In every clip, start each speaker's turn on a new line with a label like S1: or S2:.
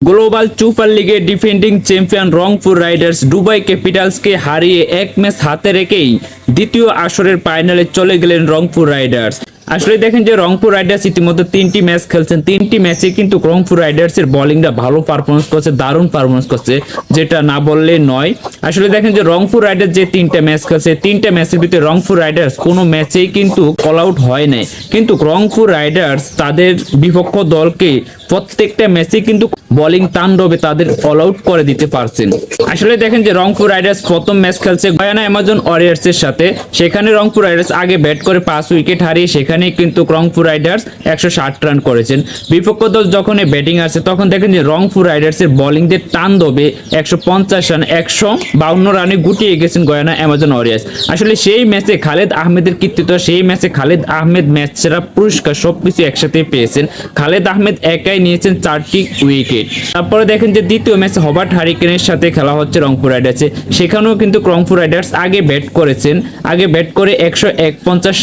S1: Global super লিগে defending champion Rangpur Riders Dubai ক্যাপিটালসকে হারিয়ে এক ম্যাচ হাতে রেখেই দ্বিতীয় আসরের ফাইনালে চলে গেলেন রংপুর রাইডার্স। আসলে দেখেন যে রংপুর রাইডার্স ইতিমধ্যে তিনটি ম্যাচ খেলছেন। তিনটি ম্যাচে কিন্তু রংপুর রাইডার্স এর বোলিংটা ভালো পারফরমেন্স করছে, দারুণ পারফরমেন্স করছে, যেটা না বললে নয়। আসলে দেখেন যে রংপুর রাইডার্স যে তিনটা ম্যাচ খেলছে, তিনটা ম্যাচের ভিতরে রংপুর রাইডার্স কোনো ম্যাচেই কিন্তু কল আউট হয় নাই। কিন্তু রংপুর রাইডার্স তাদের বিপক্ষ দলকে প্রত্যেকটা ম্যাচে কিন্তু বোলিং তাণ্ডবে তাদের অল আউট করে দিতে পারছেন। আসলে দেখেন যে রংপুর রাইডার্স প্রথম ম্যাচ খেলছে গয়ানা অ্যামাজন ওয়ারিয়ার্স এর সাথে। সেখানে রংপুর রাইডার্স আগে ব্যাট করে পাঁচ উইকেট হারিয়ে সেখানে কিন্তু রংপুর রাইডার্স একশো ষাট রান করেছেন। বিপক্ষ দল যখন ব্যাটিং আসে, তখন দেখেন যে রংপুর রাইডার্স এর বোলিং দিয়ে টান দবে একশো পঞ্চাশ রান, একশো বাউন্ন রানে গুটিয়ে গেছেন গয়ানা অ্যামাজন ওয়ারিয়ার্স। আসলে সেই ম্যাচে খালেদ আহমেদের কৃতিত্ব, সেই ম্যাচে খালেদ আহমেদ ম্যাচ সেরা পুরস্কার সবকিছু একসাথে পেয়েছেন। খালেদ আহমেদ একাই নিয়েছেন চারটি উইকেট। তারপরে দেখেন যে দ্বিতীয় ম্যাচে হবার্ট হারিকেনের সাথে খেলা হচ্ছে রংপুর রাইডার্সে। সেখানেও কিন্তু রংপুর রাইডার্স আগে ব্যাট করেছেন, আগে ব্যাট করে একশো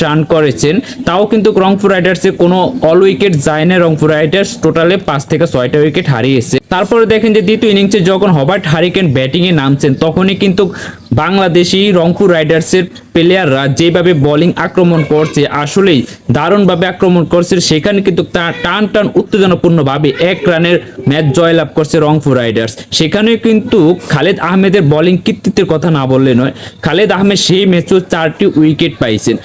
S1: রান করেছেন। তাও কিন্তু রংপুর রাইডার্সে কোনো অল উইকেট যায় না। রংপুর রাইডার্স টোটালে পাঁচ থেকে ছয়টা উইকেট হারিয়েছে তারপরে দেখেন যে দ্বিতীয় ইনিংসে যখন হবার্ট হারিকেন ব্যাটিংয়ে নামছেন, তখনই কিন্তু বাংলাদেশি রংপুর রাইডার্সের প্লেয়াররা যেভাবে বোলিং আক্রমণ করছে, আসলেই দারুণভাবে আক্রমণ করছে। সেখানে কিন্তু টান টান উত্তেজনাপূর্ণভাবে এক রানের ম্যাচ জয়লাভ করছে রংপুর রাইডার্স। সেখানে কিন্তু খালেদ আহমেদের বোলিং কৃতিত্বের কথা না বললে নয়, খালেদ আহমেদ সেই ম্যাচেও চারটি উইকেট পাইছেন।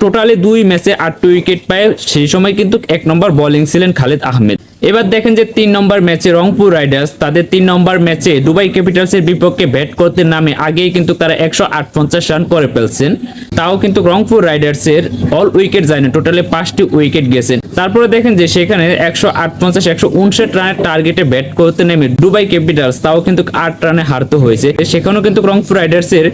S1: টোটালে দুই ম্যাচে আটটি উইকেট পায়। সেই সময় কিন্তু এক নম্বর বোলিং ছিলেন খালেদ আহমেদ। এবার দেখেন যে তিন নম্বর ম্যাচে রংপুর রাইডার্স তাদের তিন নম্বর ম্যাচে দুবাই ক্যাপিটালসের বিপক্ষে ব্যাট করতে নামে আগেই কিন্তু তারা একশো আট পঞ্চাশ রান করে ফেলছেন। তাও কিন্তু রংপুর রাইডার্সের অল উইকেট যায় না টোটালে পাঁচটি উইকেট গেছেন তারপরে দেখেন যে সেখানে একশো আট পঞ্চাশ একশো উনষাট রানের টার্গেটে ব্যাট করতে নেমে দুবাই ক্যাপিটালস তাও কিন্তু আট রানে হারতে হয়েছে। সেখানেও কিন্তু রংপুর রাইডার্সের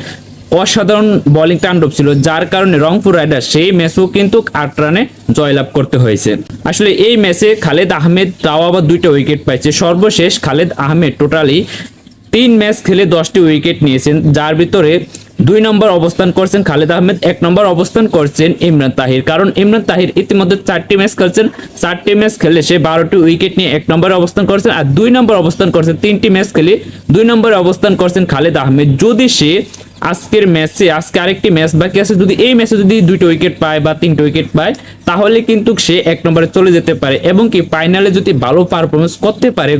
S1: অসাধারণ বোলিং তাণ্ডব ছিল, যার কারণে রংপুর রাইডার্স সেই ম্যাচও কিন্তু আট রানে জয়লাভ করতে হয়েছে। আসলে এই ম্যাচে খালেদ আহমেদ তাও আবার দুইটা উইকেট পাইছে। সর্বশেষ খালেদ আহমেদ টোটালি তিন ম্যাচ খেলে দশটি উইকেট নিয়েছেন, যার ভিতরে দুই নম্বর অবস্থান করছেন খালেদ আহমেদ, এক নম্বর অবস্থান করছেন ইমরান তাহির। কারণ ইমরান তাহির ইতিমধ্যে চারটি ম্যাচ খেলছেন, চারটি ম্যাচ খেলে সে বারোটি উইকেট নিয়ে এক নম্বরে অবস্থান করছেন আর দুই নম্বর অবস্থান করছেন তিনটি ম্যাচ খেলে দুই নম্বরে অবস্থান করছেন খালেদ আহমেদ। যদি সে আজকের ম্যাচে আজকে আরেকটি ম্যাচ বাকি আছে। যদি এই ম্যাচে যদি দুইটা উইকেট পায় বা তিনটা উইকেট পায়, তাহলে কিন্তু সে এক নম্বরে চলে যেতে পারে। এবং কি ফাইনালে যদি ভালো পারফরমেন্স করতে পারে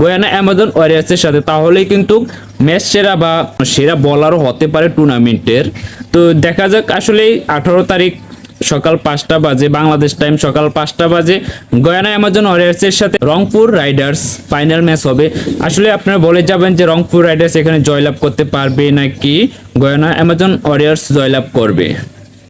S1: গোয়ানা অ্যামাজন ওয়ারিয়ার্সের সাথে, তাহলে কিন্তু ম্যাচ সেরা বা সেরা বলারও হতে পারে টুর্নামেন্টের তো দেখা যাক আসলে আঠারো তারিখ সকাল পাঁচটা বাজে, বাংলাদেশ টাইম সকাল পাঁচটা বাজে। গয়ানা অ্যামাজন ওয়ারিয়ার্সের সাথে রংপুর রাইডার্স ফাইনাল ম্যাচ হবে। আসলে আপনারা বলে যাবেন যে রংপুর রাইডার্স এখানে জয়লাভ করতে পারবে নাকি গয়ানা অ্যামাজন ওয়ারিয়ার্স জয়লাভ করবে?